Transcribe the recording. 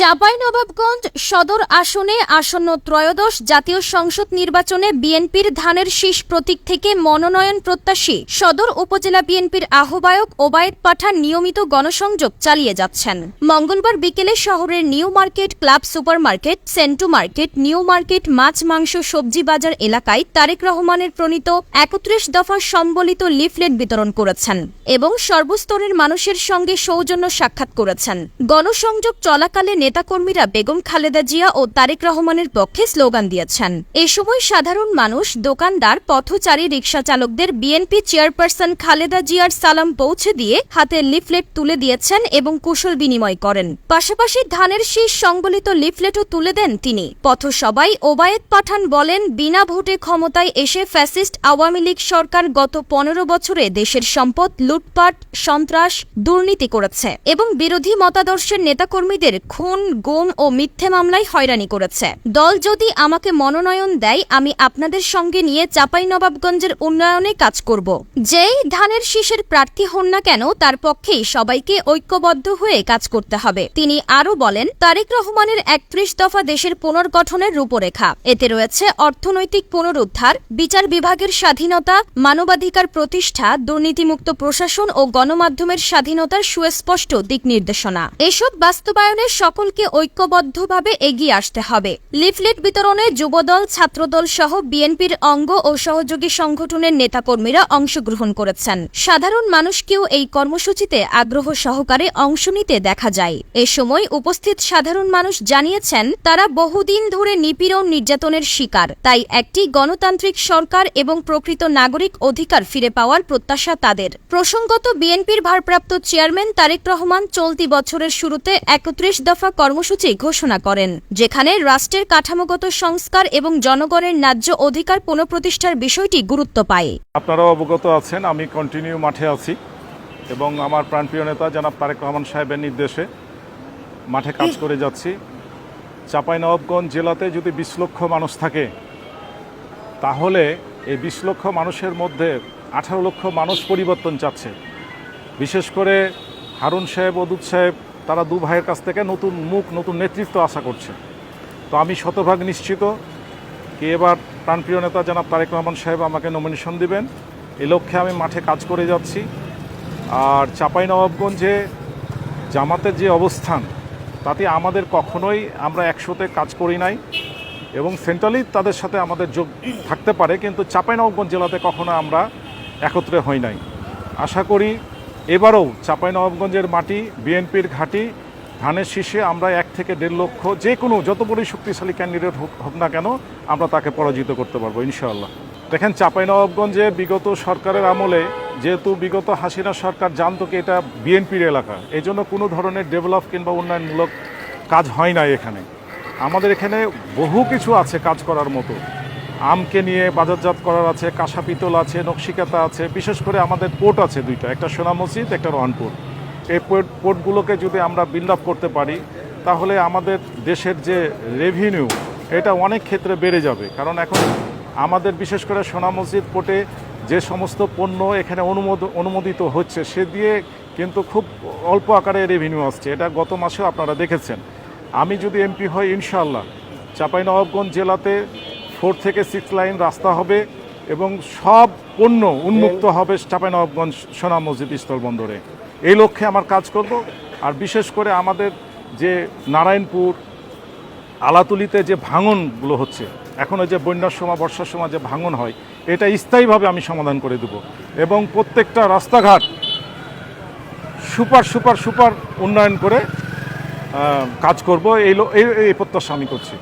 চাঁপাইনবাবগঞ্জ সদর আসনে আসন্ন ত্রয়োদশ জাতীয় সংসদ নির্বাচনে বিএনপির ধানের শীষ প্রতীক থেকে মনোনয়ন প্রত্যাশী সদর উপজেলা বিএনপির আহ্বায়ক ওবায়েদ পাঠান নিয়মিত গণসংযোগ চালিয়ে যাচ্ছেন। মঙ্গলবার বিকেলে শহরের new market club supermarket, Sentu market, new market, মাছ, মাংস, সবজি বাজার এলাকায় তারেক রহমানের প্রণীত একত্রিশ দফা সম্বলিত লিফলেট বিতরণ করেছেন এবং সর্বস্তরের মানুষের সঙ্গে সৌজন্য সাক্ষাৎ করেছেন। গণসংযোগ চলাকালে নেতাকর্মীরা বেগম খালেদা জিয়া ও তারেক রহমানের পক্ষে স্লোগান দিয়েছেন। এ সময় সাধারণ মানুষ, দোকানদার, পথচারী রিকশা চালকদের বিএনপি চেয়ারপারসন খালেদা জিয়ার সালাম পৌঁছে দিয়ে হাতে লিফলেট তুলে দিয়েছেন এবং কুশল বিনিময় করেন। পাশাপাশি ধানের শীষ সংবলিত লিফলেটও তুলে দেন তিনি। পথসভায় ওবায়েদ পাঠান বলেন, বিনা ভোটে ক্ষমতায় এসে ফ্যাসিস্ট আওয়ামী লীগ সরকার গত পনেরো বছরে দেশের সম্পদ, লুটপাট, সন্ত্রাস, দুর্নীতি করেছে এবং বিরোধী মতাদর্শের নেতাকর্মীদের খুন গুম ও মিথ্যে মামলায় হয়রানি করেছে। দল যদি আমাকে মনোনয়ন দেয়, আমি আপনাদের সঙ্গে নিয়ে চাঁপাইনবাবগঞ্জের উন্নয়নে কাজ করব। যেই ধানের শীষের প্রার্থী হন না কেন, তার পক্ষেই সবাইকে ঐক্যবদ্ধ হয়ে কাজ করতে হবে। তিনি আরও বলেন, তারেক রহমানের একত্রিশ দফা দেশের পুনর্গঠনের রূপরেখা। এতে রয়েছে অর্থনৈতিক পুনরুদ্ধার, বিচার বিভাগের স্বাধীনতা, মানবাধিকার প্রতিষ্ঠা, দুর্নীতিমুক্ত প্রশাসন ও গণমাধ্যমের স্বাধীনতার সুস্পষ্ট দিক নির্দেশনা। এসব বাস্তবায়নে সকলকে ঐক্যবদ্ধভাবে এগিয়ে আসতে হবে। লিফলেট বিতরণে যুবদল, ছাত্রদল সহ বিএনপির অঙ্গ ও সহযোগী সংগঠনের নেতাকর্মীরা অংশগ্রহণ করেছেন। সাধারণ মানুষকেও এই কর্মসূচিতে আগ্রহ সহকারে অংশ নিতে দেখা যায়। এ সময় উপস্থিত সাধারণ মানুষ জানিয়েছেন, তারা বহুদিন ধরে নিপীড়ন নির্যাতনের শিকার। তাই একটি গণতান্ত্রিক সরকার এবং প্রকৃত নাগরিক অধিকার ফিরে পাওয়ার প্রত্যাশা তাদের। প্রসঙ্গত বিএনপির ভারপ্রাপ্ত চেয়ারম্যান তারেক রহমান চলতি বছরের শুরুতে একত্রিশ দফা কর্মসূচি ঘোষণা করেন, যেখানে রাষ্ট্রের কাঠামোগত সংস্কার এবং জনগণের ন্যায্য অধিকার পুনঃপ্রতিষ্ঠার বিষয়টি গুরুত্ব পায়। আপনারাও অবগত আছেন, আমি কন্টিনিউ মাঠে আছি এবং আমার প্রাণপ্রিয় নেতা জনাব তারেক রহমান সাহেবের নির্দেশে মাঠে কাজ করে যাচ্ছি। চাঁপাইনবাবগঞ্জ জেলাতে যদি বিশ লক্ষ মানুষ থাকে, তাহলে এই বিশ লক্ষ মানুষের মধ্যে আঠারো লক্ষ মানুষ পরিবর্তন চাচ্ছে। বিশেষ করে হারুন সাহেব, অদুত সাহেব তারা দু ভাইয়ের কাছ থেকে নতুন মুখ, নতুন নেতৃত্ব আশা করছে। তো আমি শতভাগ নিশ্চিত কি এবার প্রাণপ্রিয় নেতা জনাব তারেক রহমান সাহেব আমাকে নমিনেশন দিবেন। এ লক্ষ্যে আমি মাঠে কাজ করে যাচ্ছি। আর চাঁপাইনবাবগঞ্জে জামাতের যে অবস্থান, তাতে আমাদের কখনোই আমরা একসাথে কাজ করি নাই এবং সেন্ট্রালি তাদের সাথে আমাদের যোগ থাকতে পারে, কিন্তু চাঁপাইনবাবগঞ্জ জেলাতে কখনো আমরা একত্রে হই নাই। আশা করি এবারও চাঁপাইনবাবগঞ্জের মাটি, বিএনপির ঘাঁটি, ধানের শীষে আমরা এক থেকে দেড় লক্ষ যে কোনো যত বড়ই শক্তিশালী ক্যান্ডিডেট হোক না কেন, আমরা তাকে পরাজিত করতে পারব, ইনশাআল্লাহ। দেখেন, চাঁপাইনবাবগঞ্জে বিগত সরকারের আমলে যেহেতু বিগত হাসিনা সরকার জানতো কি এটা বিএনপির এলাকা এই জন্য কোনো ধরনের ডেভেলপ কিংবা উন্নয়নমূলক কাজ হয় না এখানে। আমাদের এখানে বহু কিছু আছে কাজ করার মতো। আমকে নিয়ে বাজারজাত করার আছে, কাঁসা পিতল আছে, নকশিকাতা আছে, বিশেষ করে আমাদের পোর্ট আছে দুইটা, একটা সোনা মসজিদ, একটা রহনপুর এই পোর্ট, পোর্টগুলোকে যদি আমরা বিল্ড আপ করতে পারি, তাহলে আমাদের দেশের যে রেভিনিউ এটা অনেক ক্ষেত্রে বেড়ে যাবে। কারণ এখন আমাদের বিশেষ করে সোনা মসজিদ পোর্টে যে সমস্ত পণ্য এখানে অনুমোদ, অনুমোদিত হচ্ছে, সে দিয়ে কিন্তু খুব অল্প আকারে রেভিনিউ আসছে। এটা গত মাসেও আপনারা দেখেছেন। আমি যদি এমপি হই, ইনশাআল্লাহ, চাঁপাইনবাবগঞ্জ জেলাতে ফোর থেকে সিক্স লাইন রাস্তা হবে এবং সব পণ্য উন্মুক্ত হবে চাঁপাইনবাবগঞ্জ সোনা মসজিদ স্থলবন্দরে এই লক্ষ্যে আমার কাজ করব। আর বিশেষ করে আমাদের যে নারায়ণপুর আলাতুলিতে যে ভাঙনগুলো হচ্ছে, এখন ওই যে বন্যার সময়, বর্ষার সময় যে ভাঙন হয়, এটা স্থায়ীভাবে আমি সমাধান করে দেব। এবং প্রত্যেকটা রাস্তাঘাট সুপার সুপার সুপার উন্নয়ন করে কাজ করব। এই এই এই প্রত্যাশা আমি করছি।